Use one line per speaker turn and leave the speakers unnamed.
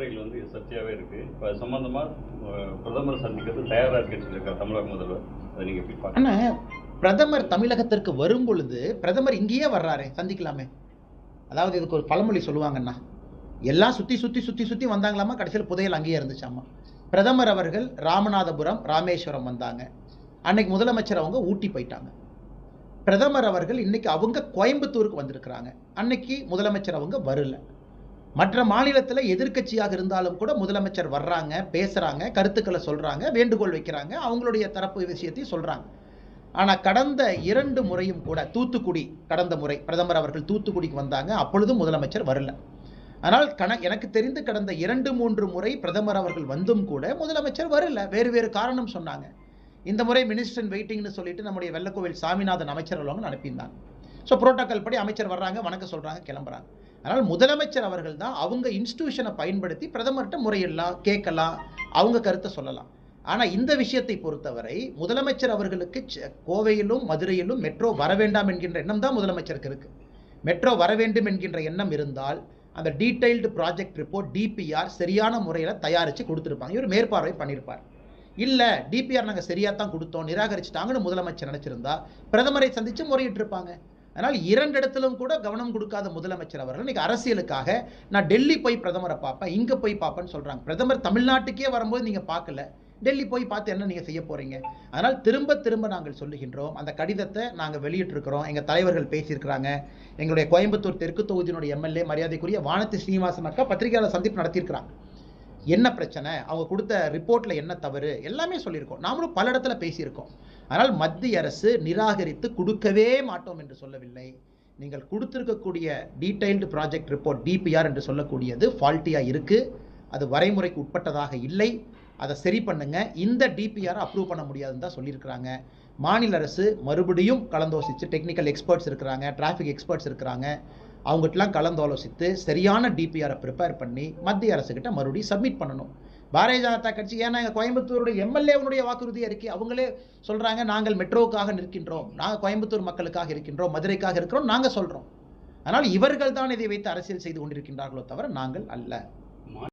கட்டுரைகள் வந்து சர்ச்சையாகவே இருக்குது இப்போ சம்மந்தமாக பிரதமர் சந்திக்கிறது தயாராக இருக்குன்னு சொல்லியிருக்காரு தமிழக முதல்வர். அதை நீங்கள் எப்படி
பார்க்கணும் பிரதமர் தமிழகத்திற்கு வரும் பொழுது பிரதமர் இங்கேயே வர்றாரே சந்திக்கலாமே. அதாவது இதுக்கு ஒரு பழமொழி சொல்லுவாங்கண்ணா. எல்லாம் சுற்றி சுற்றி சுத்தி சுற்றி வந்தாங்களாமா? கடைசியில் புதையல் அங்கேயே இருந்துச்சாமா? பிரதமர் அவர்கள் ராமநாதபுரம் ராமேஸ்வரம் வந்தாங்க. அன்னைக்கு முதலமைச்சர் அவங்க ஊட்டி போயிட்டாங்க. பிரதமர் அவர்கள் இன்னைக்கு அவங்க கோயம்புத்தூருக்கு வந்திருக்கிறாங்க. அன்னைக்கு முதலமைச்சர் அவங்க வரல. மற்ற மாநிலத்தில் எதிர்க்கட்சியாக இருந்தாலும் கூட முதலமைச்சர் வர்றாங்க பேசுகிறாங்க கருத்துக்களை சொல்கிறாங்க வேண்டுகோள் வைக்கிறாங்க அவங்களுடைய தரப்பு விஷயத்தையும் சொல்கிறாங்க ஆனால் கடந்த இரண்டு முறையும் கூட தூத்துக்குடி கடந்த முறை பிரதமர் அவர்கள் தூத்துக்குடிக்கு வந்தாங்க அப்பொழுதும் முதலமைச்சர் வரல. ஆனால் கண எனக்கு தெரிந்து கடந்த இரண்டு மூன்று முறை பிரதமர் அவர்கள் வந்தும் கூட முதலமைச்சர் வரல. வேறு வேறு காரணம் சொன்னாங்க. இந்த முறை மினிஸ்டர் வெயிட்டிங்னு சொல்லிட்டு நம்முடைய வெள்ளக்கோவில் சாமிநாதன் அமைச்சர் உள்ளவங்க அனுப்பியிருந்தாங்க. ஸோ புரோட்டோக்கால் படி அமைச்சர் வர்றாங்க வணக்கம் சொல்கிறாங்க கிளம்புறாங்க. அதனால் முதலமைச்சர் அவர்கள் தான் அவங்க இன்ஸ்டியூஷனை பயன்படுத்தி பிரதமர்கிட்ட முறையிடலாம் கேட்கலாம் அவங்க கருத்தை சொல்லலாம். ஆனால் இந்த விஷயத்தை பொறுத்தவரை முதலமைச்சர் அவர்களுக்கு கோவையிலும் மதுரையிலும் மெட்ரோ வர வேண்டாம் என்கின்ற எண்ணம் தான் முதலமைச்சருக்கு இருக்குது மெட்ரோ வர வேண்டும் என்கின்ற எண்ணம் இருந்தால் அந்த டீடைல்டு ப்ராஜெக்ட் ரிப்போர்ட் டிபிஆர் சரியான முறையில் தயாரித்து கொடுத்துருப்பாங்க. இவர் மேற்பார்வை பண்ணியிருப்பார் இல்லை டிபிஆர் நாங்கள் சரியாக தான் கொடுத்தோம் நிராகரிச்சிட்டாங்கன்னு முதலமைச்சர் நினச்சிருந்தா பிரதமரை சந்தித்து முறையிட்டிருப்பாங்க. அதனால் இரண்டு இடத்திலும் கூட கவனம் கொடுக்காத முதலமைச்சர் அவர்கள் இன்னைக்கு அரசியலுக்காக நான் டெல்லி போய் பிரதமரை பார்ப்பேன் இங்கே போய் பார்ப்பேன்னு சொல்கிறாங்க பிரதமர் தமிழ்நாட்டுக்கே வரும்போது நீங்கள் பார்க்கல. டெல்லி போய் பார்த்து என்ன நீங்கள் செய்ய போகிறீங்க அதனால் திரும்ப திரும்ப நாங்கள் சொல்லுகின்றோம். அந்த கடிதத்தை நாங்கள் வெளியிட்டிருக்கிறோம். எங்கள் தலைவர்கள் பேசியிருக்கிறாங்க. எங்களுடைய கோயம்புத்தூர் தெற்கு தொகுதியினுடைய எம்எல்ஏ மரியாதைக்குரிய வானத்தி ஸ்ரீனிவாசன் அக்கா பத்திரிகையாளர் சந்திப்பு நடத்தியிருக்கிறாங்க. என்ன பிரச்சனை? அவங்க கொடுத்த ரிப்போர்ட்டில் என்ன தவறு? எல்லாமே சொல்லியிருக்கோம். நாமளும் பல இடத்துல பேசியிருக்கோம். ஆனால் மத்திய அரசு நிராகரித்து கொடுக்கவே மாட்டோம் என்று சொல்லவில்லை. நீங்கள் கொடுத்துருக்கக்கூடிய டீடைல்டு ப்ராஜெக்ட் ரிப்போர்ட் டிபிஆர் என்று சொல்லக்கூடியது ஃபால்ட்டியாக இருக்குது அது வரைமுறைக்கு உட்பட்டதாக இல்லை. அதை சரி பண்ணுங்க. இந்த டிபிஆர் அப்ரூவ் பண்ண முடியாதுன்னு தான் சொல்லியிருக்கிறாங்க. மாநில அரசு மறுபடியும் கலந்தோசித்து டெக்னிக்கல் எக்ஸ்பர்ட்ஸ் இருக்கிறாங்க டிராஃபிக் எக்ஸ்பர்ட்ஸ் இருக்கிறாங்க. அவங்ககிட்டலாம் கலந்தாலோசித்து சரியான டிபிஆரை ப்ரிப்பேர் பண்ணி மத்திய அரசுக்கிட்ட மறுபடியும் சப்மிட் பண்ணணும். பாரதிய ஜனதா கட்சி ஏன்னா எங்கள் கோயம்புத்தூருடைய எம்எல்ஏவனுடைய வாக்குறுதியாக இருக்குது அவங்களே சொல்கிறாங்க நாங்கள் மெட்ரோவுக்காக நிற்கின்றோம். நாங்கள் கோயம்புத்தூர் மக்களுக்காக இருக்கின்றோம். மதுரைக்காக இருக்கிறோம். நாங்கள் சொல்கிறோம் அதனால் இவர்கள் தான் இதை வைத்து அரசியல் செய்து கொண்டிருக்கின்றார்களோ தவிர நாங்கள் அல்ல.